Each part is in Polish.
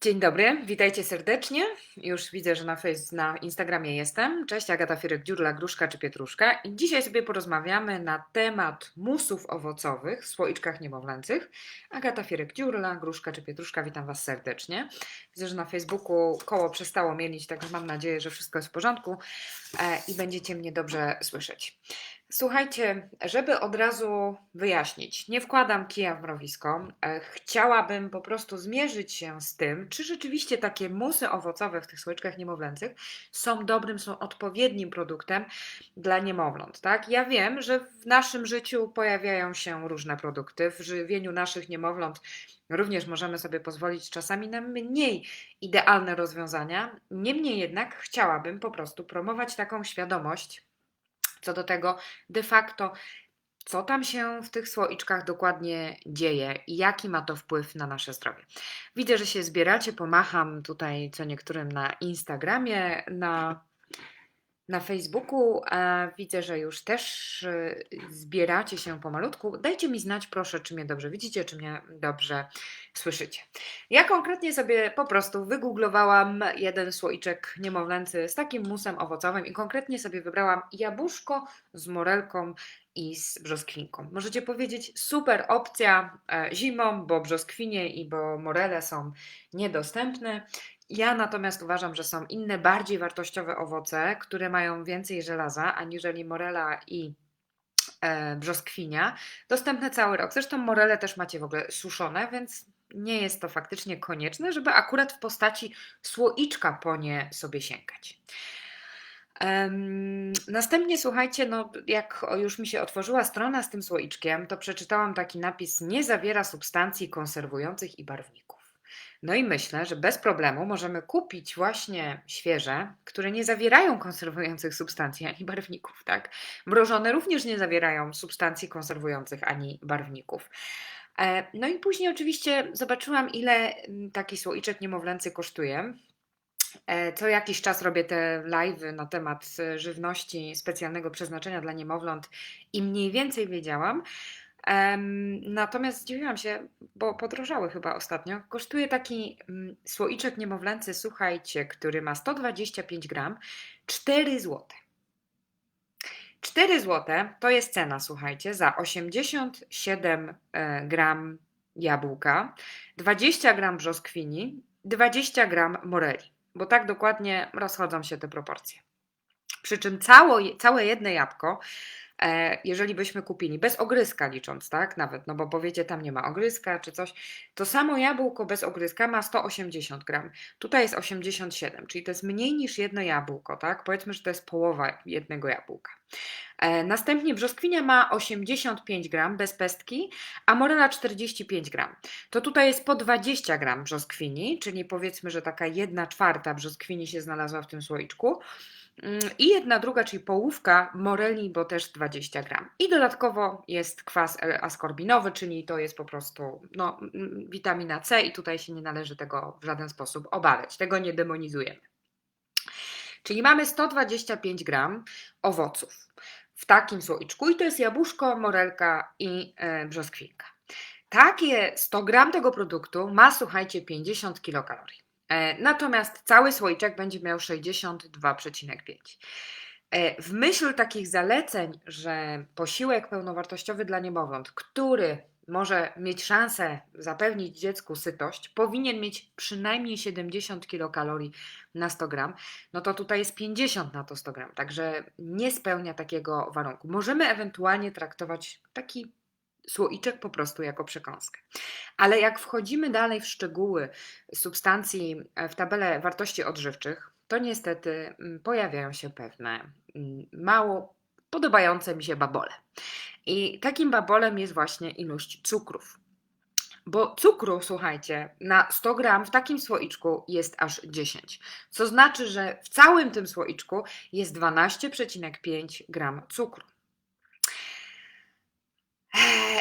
Dzień dobry, witajcie serdecznie. Już widzę, że na, face, na Instagramie jestem. Cześć, Agata Firek, dziurla, gruszka czy pietruszka. I dzisiaj sobie porozmawiamy na temat musów owocowych w słoiczkach niemowlęcych. Agata Firek, dziurla, gruszka czy pietruszka, witam Was serdecznie. Widzę, że na Facebooku koło przestało mielić, także mam nadzieję, że wszystko jest w porządku e, i będziecie mnie dobrze słyszeć. Słuchajcie, żeby od razu wyjaśnić, nie wkładam kija w mrowisko. E, Chciałabym po prostu zmierzyć się z tym, czy rzeczywiście takie musy owocowe w tych słoiczkach niemowlęcych są dobrym, są odpowiednim produktem dla niemowląt. Tak? Ja wiem, że w naszym życiu pojawiają się różne produkty. W żywieniu naszych niemowląt również możemy sobie pozwolić czasami na mniej idealne rozwiązania. Niemniej jednak chciałabym po prostu promować taką świadomość co do tego de facto, co tam się w tych słoiczkach dokładnie dzieje i jaki ma to wpływ na nasze zdrowie. Widzę, że się zbieracie, pomacham tutaj co niektórym na Instagramie, na, na Facebooku. A widzę, że już też y, zbieracie się pomalutku. Dajcie mi znać, proszę, czy mnie dobrze widzicie, czy mnie dobrze słyszycie. Ja konkretnie sobie po prostu wygooglowałam jeden słoiczek niemowlęcy z takim musem owocowym i konkretnie sobie wybrałam jabłuszko z morelką i z brzoskwinką. Możecie powiedzieć, super opcja e, zimą, bo brzoskwinie i bo morele są niedostępne. Ja natomiast uważam, że są inne, bardziej wartościowe owoce, które mają więcej żelaza, aniżeli morela i e, brzoskwinia, dostępne cały rok. Zresztą morele też macie w ogóle suszone, więc nie jest to faktycznie konieczne, żeby akurat w postaci słoiczka po nie sobie sięgać. Następnie słuchajcie, no jak już mi się otworzyła strona z tym słoiczkiem, to przeczytałam taki napis: Nie zawiera substancji konserwujących i barwników. No i myślę, że bez problemu możemy kupić właśnie świeże, które nie zawierają konserwujących substancji ani barwników, tak? Mrożone również nie zawierają substancji konserwujących ani barwników. E, No i później oczywiście zobaczyłam, ile mm, taki słoiczek niemowlęcy kosztuje. E, Co jakiś czas robię te live'y na temat e, żywności specjalnego przeznaczenia dla niemowląt i mniej więcej wiedziałam. Natomiast zdziwiłam się, bo podrożały chyba ostatnio. Kosztuje taki mm, słoiczek niemowlęcy, słuchajcie, który ma 125 gram, 4 zł. 4 zł to jest cena, słuchajcie, za 87 e, gram jabłka, 20 gram brzoskwini, 20 gram moreli, bo tak dokładnie rozchodzą się te proporcje. Przy czym cało, całe jedno jabłko, jeżeli byśmy kupili, bez ogryska licząc, tak, nawet, no bo powiecie, tam nie ma ogryska czy coś, to samo jabłko bez ogryska ma 180 gram. Tutaj jest 87, czyli to jest mniej niż jedno jabłko, tak? Powiedzmy, że to jest połowa jednego jabłka. E, Następnie brzoskwinia ma 85 gram bez pestki, a morela 45 gram. To tutaj jest po 20 gram brzoskwini, czyli powiedzmy, że taka jedna czwarta brzoskwini się znalazła w tym słoiczku. I jedna druga, czyli połówka moreli, bo też 20 gram. I dodatkowo jest kwas askorbinowy, czyli to jest po prostu no, mm, witamina C i tutaj się nie należy tego w żaden sposób obawiać. Tego nie demonizujemy. Czyli mamy 125 gram owoców w takim słoiczku i to jest jabłuszko, morelka i e, brzoskwinka. Takie 100 gram tego produktu ma, słuchajcie, 50 kilokalorii. E, Natomiast cały słoiczek będzie miał 62,5. E, W myśl takich zaleceń, że posiłek pełnowartościowy dla niemowląt, który może mieć szansę zapewnić dziecku sytość, powinien mieć przynajmniej 70 kilokalorii na 100 gram, no to tutaj jest 50 na to 100 gram, także nie spełnia takiego warunku. Możemy ewentualnie traktować taki słoiczek po prostu jako przekąskę. Ale jak wchodzimy dalej w szczegóły substancji e, w tabelę wartości odżywczych, to niestety mm, pojawiają się pewne mm, mało podobające mi się babole. I takim babolem jest właśnie ilość cukrów. Bo cukru, słuchajcie, na 100 gram w takim słoiczku jest aż 10. Co znaczy, że w całym tym słoiczku jest 12,5 gram cukru.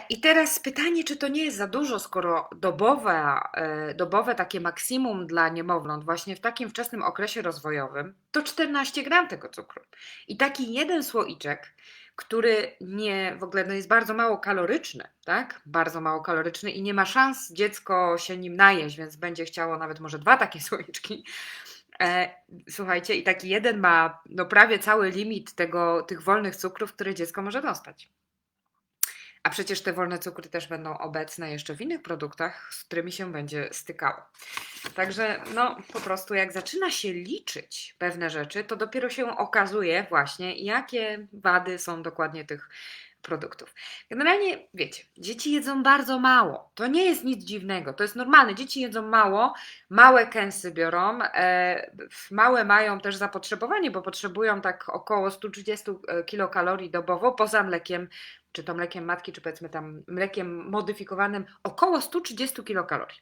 I teraz pytanie, czy to nie jest za dużo, skoro dobowe, e, dobowe takie maksimum dla niemowląt właśnie w takim wczesnym okresie rozwojowym to 14 gram tego cukru. I taki jeden słoiczek który nie, w ogóle no jest bardzo mało kaloryczny, tak? Bardzo mało kaloryczny i nie ma szans dziecko się nim najeść, więc będzie chciało nawet może dwa takie słoiczki. E, słuchajcie, i taki jeden ma no prawie cały limit tego, tych wolnych cukrów, które dziecko może dostać. A przecież te wolne cukry też będą obecne jeszcze w innych produktach, z którymi się będzie stykało. Także no po prostu jak zaczyna się liczyć pewne rzeczy, to dopiero się okazuje właśnie, jakie wady są dokładnie tych produktów. Generalnie wiecie, dzieci jedzą bardzo mało. To nie jest nic dziwnego, to jest normalne. Dzieci jedzą mało, małe kęsy biorą, e, małe mają też zapotrzebowanie, bo potrzebują tak około 130 e, kilokalorii dobowo, poza mlekiem, czy to mlekiem matki, czy powiedzmy tam mlekiem modyfikowanym, około 130 kilokalorii.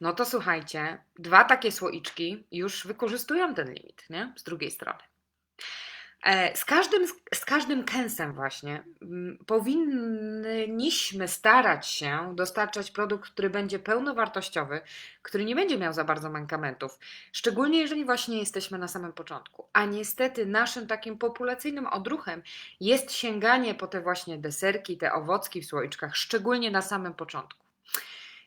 No to słuchajcie, dwa takie słoiczki już wykorzystują ten limit, nie? Z drugiej strony. E, z każdym, z każdym kęsem właśnie mm, powinniśmy starać się dostarczać produkt, który będzie pełnowartościowy, który nie będzie miał za bardzo mankamentów, szczególnie jeżeli właśnie jesteśmy na samym początku. A niestety naszym takim populacyjnym odruchem jest sięganie po te właśnie deserki, te owocki w słoiczkach, szczególnie na samym początku.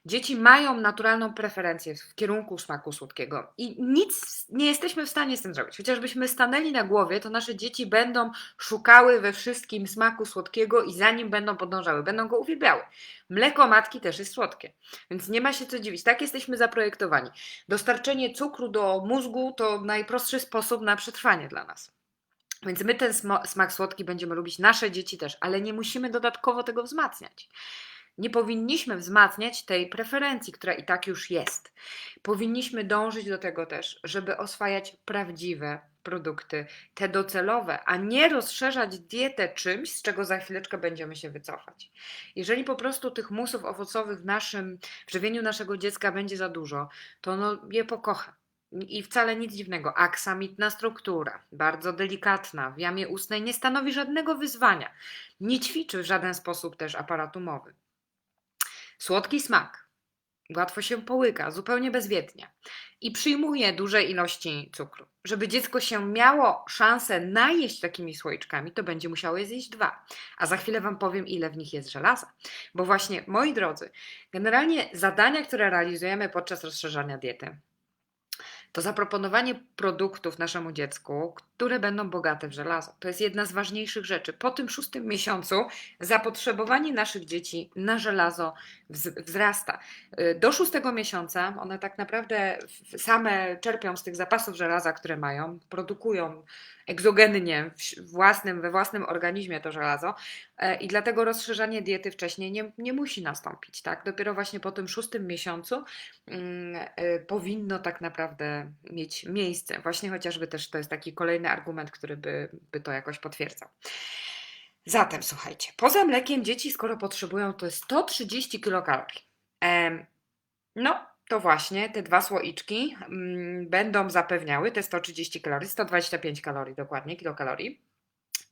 Dzieci mają naturalną preferencję w kierunku smaku słodkiego i nic nie jesteśmy w stanie z tym zrobić. Chociażbyśmy stanęli na głowie, to nasze dzieci będą szukały we wszystkim smaku słodkiego i za nim będą podążały, będą go uwielbiały. Mleko matki też jest słodkie, więc nie ma się co dziwić. Tak jesteśmy zaprojektowani. Dostarczenie cukru do mózgu to najprostszy sposób na przetrwanie dla nas. Więc my ten smak słodki będziemy lubić, nasze dzieci też, ale nie musimy dodatkowo tego wzmacniać. Nie powinniśmy wzmacniać tej preferencji, która i tak już jest. Powinniśmy dążyć do tego też, żeby oswajać prawdziwe produkty, te docelowe, a nie rozszerzać dietę czymś, z czego za chwileczkę będziemy się wycofać. Jeżeli po prostu tych musów owocowych w naszym w żywieniu naszego dziecka będzie za dużo, to ono je pokocha. I wcale nic dziwnego. Aksamitna struktura, bardzo delikatna, w jamie ustnej nie stanowi żadnego wyzwania. Nie ćwiczy w żaden sposób też aparatu mowy. Słodki smak. Łatwo się połyka, zupełnie bezwiednie. I przyjmuje duże ilości cukru. Żeby dziecko się miało szansę najeść takimi słoiczkami, to będzie musiało je zjeść dwa. A za chwilę Wam powiem, ile w nich jest żelaza. Bo właśnie, moi drodzy, generalnie zadania, które realizujemy podczas rozszerzania diety, to zaproponowanie produktów naszemu dziecku, które będą bogate w żelazo. To jest jedna z ważniejszych rzeczy. Po tym szóstym miesiącu zapotrzebowanie naszych dzieci na żelazo wzrasta. Y, do szóstego miesiąca one tak naprawdę same czerpią z tych zapasów żelaza, które mają, produkują egzogennie własnym, we własnym organizmie to żelazo e, i dlatego rozszerzanie diety wcześniej nie, nie musi nastąpić. Tak? Dopiero właśnie po tym szóstym miesiącu mm, e, powinno tak naprawdę mieć miejsce. Właśnie chociażby też to jest taki kolejny argument, który by, by to jakoś potwierdzał. Zatem słuchajcie, poza mlekiem dzieci, skoro potrzebują, to jest 130 kilokalorii. No, to właśnie te dwa słoiczki mm, będą zapewniały te 130 kalorii, 125 kalorii dokładnie, kilokalorii.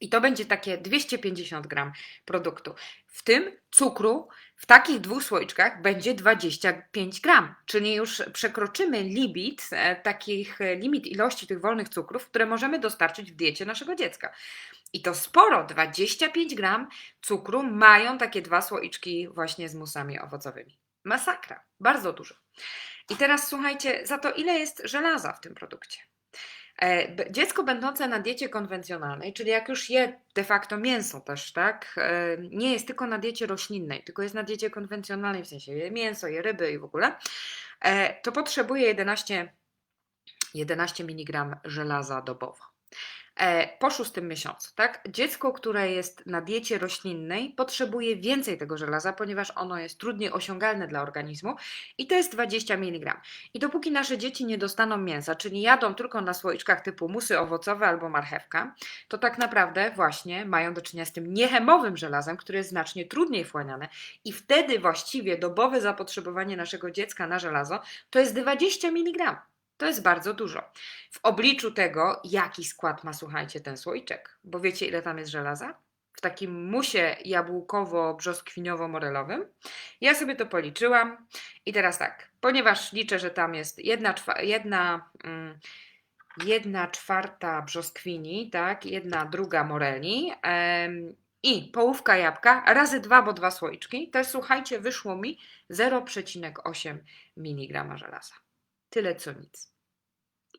I to będzie takie 250 gram produktu. W tym cukru w takich dwóch słoiczkach będzie 25 gram, czyli już przekroczymy limit, e, takich e, limit ilości tych wolnych cukrów, które możemy dostarczyć w diecie naszego dziecka. I to sporo, 25 gram cukru mają takie dwa słoiczki właśnie z musami owocowymi. Masakra, bardzo dużo. I teraz słuchajcie, za to ile jest żelaza w tym produkcie? E, dziecko będące na diecie konwencjonalnej, czyli jak już je de facto mięso też, tak, e, nie jest tylko na diecie roślinnej, tylko jest na diecie konwencjonalnej, w sensie je mięso, je ryby i w ogóle, e, to potrzebuje 11, 11 mg żelaza dobowo. E, po szóstym miesiącu, tak? Dziecko, które jest na diecie roślinnej, potrzebuje więcej tego żelaza, ponieważ ono jest trudniej osiągalne dla organizmu i to jest 20 mg. I dopóki nasze dzieci nie dostaną mięsa, czyli jadą tylko na słoiczkach typu musy owocowe albo marchewka, to tak naprawdę właśnie mają do czynienia z tym niechemowym żelazem, które jest znacznie trudniej wchłaniane i wtedy właściwie dobowe zapotrzebowanie naszego dziecka na żelazo to jest 20 mg. To jest bardzo dużo. W obliczu tego, jaki skład ma, słuchajcie, ten słoiczek, bo wiecie, ile tam jest żelaza? W takim musie jabłkowo-brzoskwiniowo-morelowym. Ja sobie to policzyłam i teraz tak, ponieważ liczę, że tam jest jedna, jedna, mm, jedna czwarta brzoskwini, tak, jedna druga moreli em, i połówka jabłka razy dwa, bo dwa słoiczki, to jest, słuchajcie, wyszło mi 0,8 mg żelaza. Tyle co nic.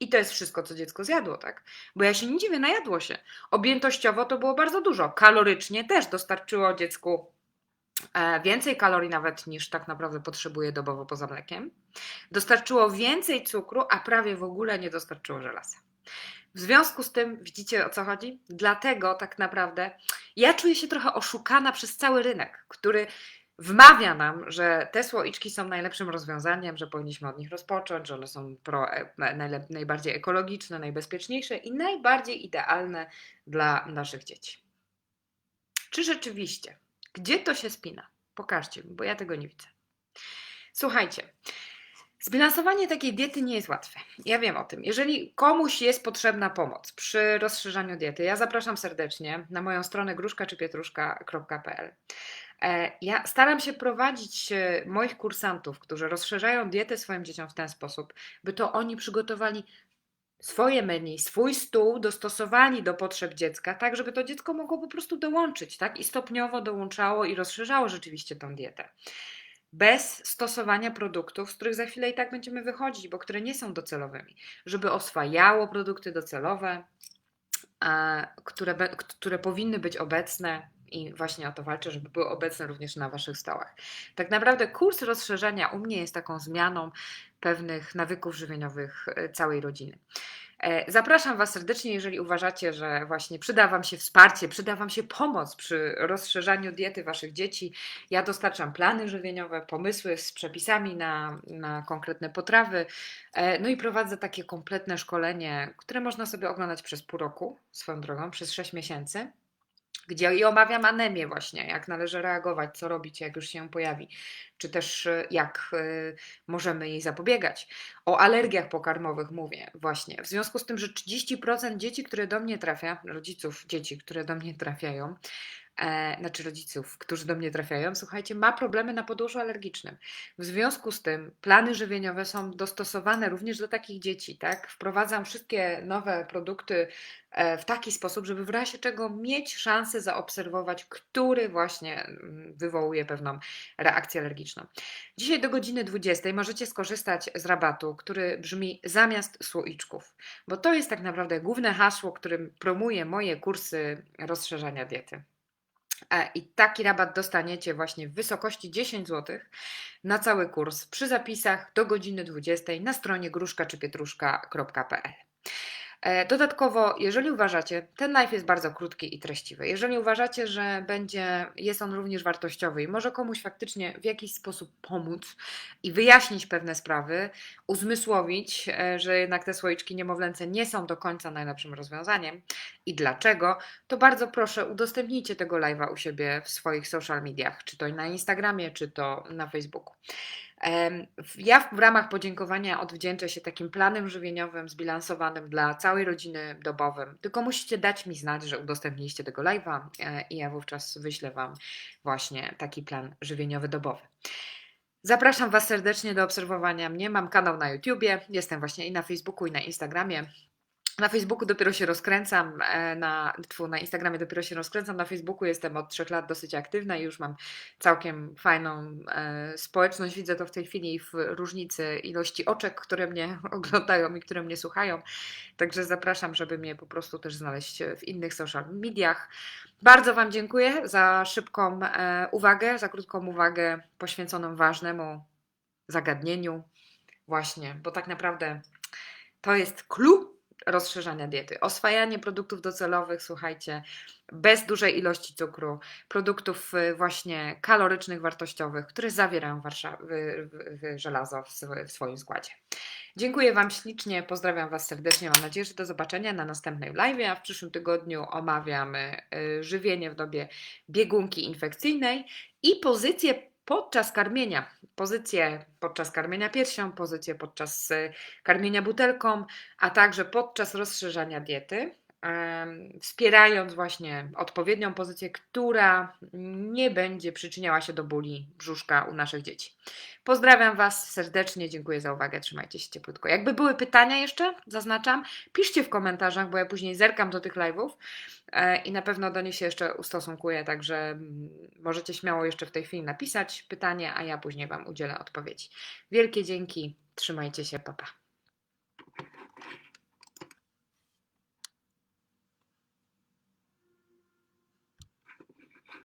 I to jest wszystko, co dziecko zjadło, tak? Bo ja się nie dziwię, najadło się. Objętościowo to było bardzo dużo. Kalorycznie też dostarczyło dziecku e, więcej kalorii nawet niż tak naprawdę potrzebuje dobowo poza mlekiem. Dostarczyło więcej cukru, a prawie w ogóle nie dostarczyło żelaza. W związku z tym, widzicie o co chodzi? Dlatego tak naprawdę ja czuję się trochę oszukana przez cały rynek, który wmawia nam, że te słoiczki są najlepszym rozwiązaniem, że powinniśmy od nich rozpocząć, że one są pro, e, najbardziej ekologiczne, najbezpieczniejsze i najbardziej idealne dla naszych dzieci. Czy rzeczywiście? Gdzie to się spina? Pokażcie mi, bo ja tego nie widzę. Słuchajcie, Zbilansowanie takiej diety nie jest łatwe. Ja wiem o tym. Jeżeli komuś jest potrzebna pomoc przy rozszerzaniu diety, ja zapraszam serdecznie na moją stronę gruszkaczypietruszka.pl. E, Ja staram się prowadzić e, moich kursantów, którzy rozszerzają dietę swoim dzieciom w ten sposób, by to oni przygotowali swoje menu, swój stół dostosowani do potrzeb dziecka, tak żeby to dziecko mogło po prostu dołączyć, tak? I stopniowo dołączało i rozszerzało rzeczywiście tą dietę bez stosowania produktów, z których za chwilę i tak będziemy wychodzić, bo które nie są docelowymi, żeby oswajało produkty docelowe, e, które, które powinny być obecne i właśnie o to walczę, żeby były obecne również na Waszych stołach. Tak naprawdę kurs rozszerzenia u mnie jest taką zmianą pewnych nawyków żywieniowych e, całej rodziny. E, Zapraszam Was serdecznie, jeżeli uważacie, że właśnie przyda Wam się wsparcie, przyda Wam się pomoc przy rozszerzaniu diety Waszych dzieci. Ja dostarczam plany żywieniowe, pomysły z przepisami na, na konkretne potrawy. E, No i prowadzę takie kompletne szkolenie, które można sobie oglądać przez pół roku, swoją drogą, przez 6 miesięcy gdzie i omawiam anemię właśnie, jak należy reagować, co robić, jak już się pojawi, czy też e, jak e, możemy jej zapobiegać. O alergiach pokarmowych mówię właśnie. W związku z tym, że 30% dzieci, które do mnie trafia, rodziców dzieci, które do mnie trafiają, e, znaczy rodziców, którzy do mnie trafiają, słuchajcie, ma problemy na podłożu alergicznym. W związku z tym plany żywieniowe są dostosowane również do takich dzieci, tak? Wprowadzam wszystkie nowe produkty e, w taki sposób, żeby w razie czego mieć szansę zaobserwować, który właśnie mm, wywołuje pewną reakcję alergiczną. Dzisiaj do godziny 20 możecie skorzystać z rabatu, który brzmi zamiast słoiczków, bo to jest tak naprawdę główne hasło, którym promuję moje kursy rozszerzania diety. E, I taki rabat dostaniecie właśnie w wysokości 10 zł na cały kurs przy zapisach do godziny 20 na stronie gruszkaczypietruszka.pl. E, Dodatkowo, jeżeli uważacie, ten live jest bardzo krótki i treściwy. Jeżeli uważacie, że będzie, jest on również wartościowy i może komuś faktycznie w jakiś sposób pomóc i wyjaśnić pewne sprawy, uzmysłowić, e, że jednak te słoiczki niemowlęce nie są do końca najlepszym rozwiązaniem i dlaczego, to bardzo proszę udostępnijcie tego live'a u siebie w swoich social mediach, czy to na Instagramie, czy to na Facebooku. Ja w w ramach podziękowania odwdzięczę się takim planem żywieniowym zbilansowanym dla całej rodziny dobowym. Tylko musicie dać mi znać, że udostępniliście tego live'a e, i ja wówczas wyślę Wam właśnie taki plan żywieniowy dobowy. Zapraszam Was serdecznie do obserwowania mnie. Mam kanał na YouTubie, jestem właśnie i na Facebooku, i na Instagramie. Na Facebooku dopiero się rozkręcam, e, na, na Instagramie dopiero się rozkręcam, na Facebooku jestem od trzech lat dosyć aktywna i już mam całkiem fajną e, społeczność. Widzę to w tej chwili w różnicy ilości oczek, które mnie oglądają i które mnie słuchają. Także zapraszam, żeby mnie po prostu też znaleźć w innych social mediach. Bardzo Wam dziękuję za szybką e, uwagę, za krótką uwagę poświęconą ważnemu zagadnieniu. Właśnie, bo tak naprawdę to jest clue rozszerzania diety. Oswajanie produktów docelowych, słuchajcie, bez dużej ilości cukru, produktów y, właśnie kalorycznych, wartościowych, które zawierają w- w- żelazo w swo- w swoim składzie. Dziękuję Wam ślicznie, pozdrawiam Was serdecznie. Mam nadzieję, że do zobaczenia na następnej live. A w przyszłym tygodniu omawiamy y, żywienie w dobie biegunki infekcyjnej i pozycje podczas karmienia. Pozycje podczas karmienia piersią, pozycje podczas y, karmienia butelką, a także podczas rozszerzania diety. Wspierając właśnie odpowiednią pozycję, która nie będzie przyczyniała się do bóli brzuszka u naszych dzieci. Pozdrawiam Was serdecznie, dziękuję za uwagę, trzymajcie się cieplutko. Jakby były pytania jeszcze, zaznaczam, piszcie w komentarzach, bo ja później zerkam do tych live'ów e, i na pewno do nich się jeszcze ustosunkuję, także mm, możecie śmiało jeszcze w tej chwili napisać pytanie, a ja później Wam udzielę odpowiedzi. Wielkie dzięki, trzymajcie się, papa. Pa.